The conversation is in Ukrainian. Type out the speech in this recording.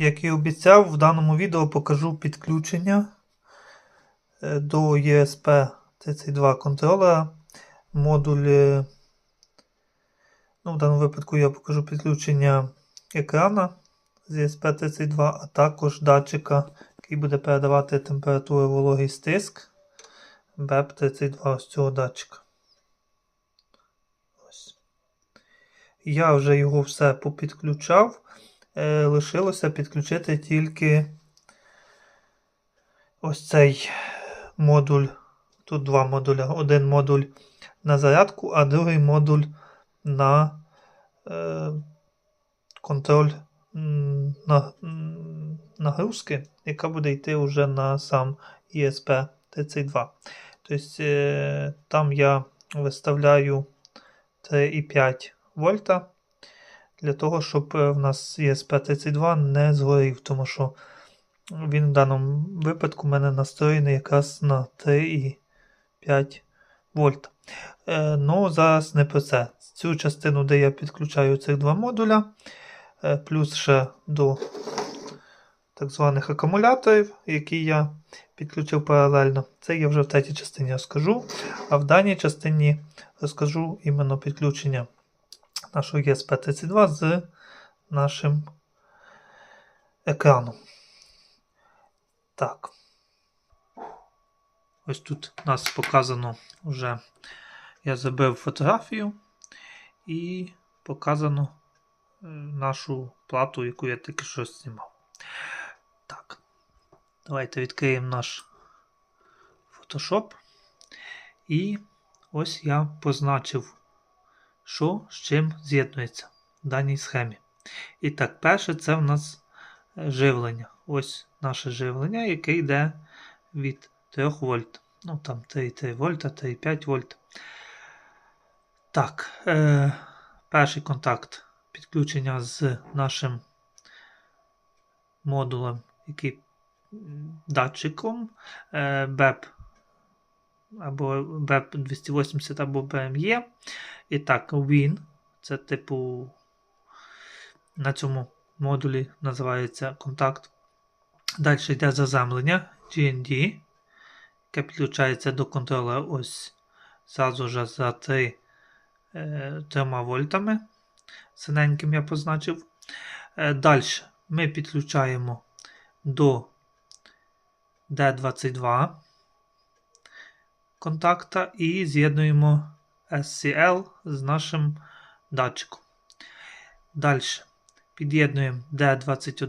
Як і обіцяв, в даному відео покажу підключення е, до ESP32 контролера. Модуль, е, ну, в даному випадку я покажу підключення екрана з ESP32, а також датчика, який буде передавати температуру, вологість, тиск. BEP32 ось цього датчика. Ось. Я вже його все попідключав. Е, лишилося підключити тільки ось цей модуль. Тут два модуля. Один модуль на зарядку, а другий модуль на е, контроль на, нагрузки, яка буде йти вже на сам ESP32. Тобто е, там я виставляю 3,5 вольта для того, щоб е, в нас ESP32 не згорів, тому що він в даному випадку в мене настроєний якраз на 3,5 вольта. Е, ну, зараз не про це. Цю частину, де я підключаю цих два модуля, е, плюс ще до так званих акумуляторів, які я підключив паралельно, це я вже в третій частині розкажу. А в даній частині розкажу іменно підключення нашого ESP32 з нашим екраном. Так. Ось тут у нас показано вже я забив фотографію і показано е, нашу плату, яку я тільки що знімав. Так. Давайте відкриємо наш Photoshop. І ось я позначив, що з чим з'єднується в даній схемі. І так, перше це в нас живлення. Ось наше живлення, яке йде від 3 вольт. Ну, там 3,3 вольта, 3,5 вольт. Так, е, перший контакт підключення з нашим модулем, який датчиком е, BEP або BEP 280 або BME. І так, Win, це типу на цьому модулі називається контакт. Далі йде заземлення GND, яке підключається до контролера ось зразу ж за 3, е, 3 вольтами. Синеньким я позначив. Е, Далі ми підключаємо до D22 контакта і з'єднуємо SCL з нашим датчиком. Далі під'єднуємо D21